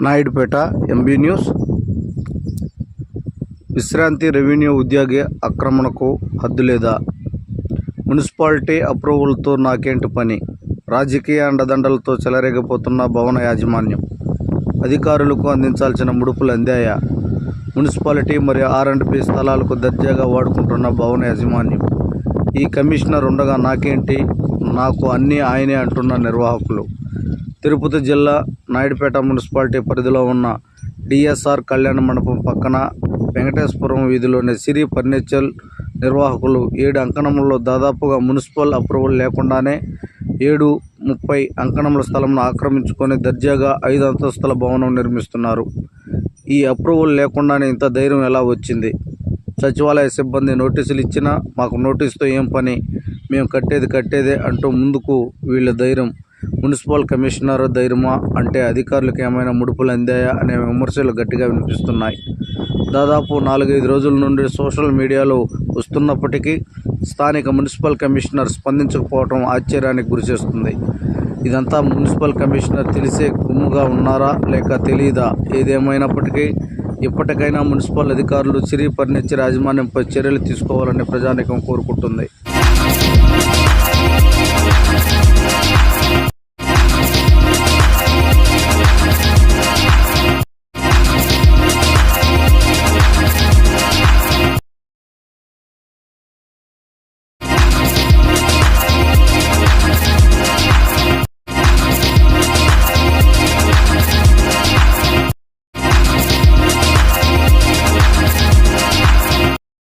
Naidupeta MB news. విశ్రాంతి revenue ఉద్యోగి ఆక్రమణకు హద్దు లేదా? మున్సిపాలిటీ అప్రూవల్తో నాకేంటి పని? రాజకీయ అండదండలతో చెలరేగిపోతున్న భవన యాజమాన్యం. అధికారులకు అందించాల్సిన ముడుపులు అందాయా? మున్సిపాలిటీ మరియు ఆర్ అండ్ పి స్థలాలకు దర్జాగా వాడుకుంటున్న భవన యాజమాన్యం. ఈ కమిషనర్ ఉండగా నాకేంటి? నాకు అన్నీ ఆయనే అంటున్న నిర్వాహకులు. తిరుపతి జిల్లా నాయుడుపేట మున్సిపాలిటీ పరిధిలో ఉన్న డిఎస్ఆర్ కళ్యాణ మండపం పక్కన వెంకటేశ్వరం వీధిలోని సిరి ఫర్నిచర్ నిర్వాహకులు ఏడు అంకణంలో దాదాపుగా మున్సిపల్ అప్రూవల్ లేకుండానే ఏడు ముప్పై అంకణముల స్థలంను ఆక్రమించుకొని దర్జాగా ఐదు అంతస్తుల భవనం నిర్మిస్తున్నారు. ఈ అప్రూవల్ లేకుండానే ఇంత ధైర్యం ఎలా వచ్చింది? సచివాలయ సిబ్బంది నోటీసులు ఇచ్చినా మాకు నోటీసుతో ఏం పని? మేము కట్టేది కట్టేదే అంటూ ముందుకు వీళ్ళ ధైర్యం మున్సిపల్ కమిషనర్ ధైర్మా అంటే అధికారులకు ఏమైనా ముడుపులు అందాయా? అనే విమర్శలు గట్టిగా వినిపిస్తున్నాయి. దాదాపు నాలుగైదు రోజుల నుండి సోషల్ మీడియాలో వస్తున్నప్పటికీ స్థానిక మున్సిపల్ కమిషనర్ స్పందించకపోవడం ఆశ్చర్యానికి గురిచేస్తుంది ఇదంతా మున్సిపల్ కమిషనర్ తెలిసే గుమ్ముగా ఉన్నారా? లేక తెలియదా ఏదేమైనప్పటికీ ఇప్పటికైనా మున్సిపల్ అధికారులు చిరి ఫర్నిచర్ యాజమాన్యంపై చర్యలు తీసుకోవాలని ప్రజానికం కోరుకుంటుంది.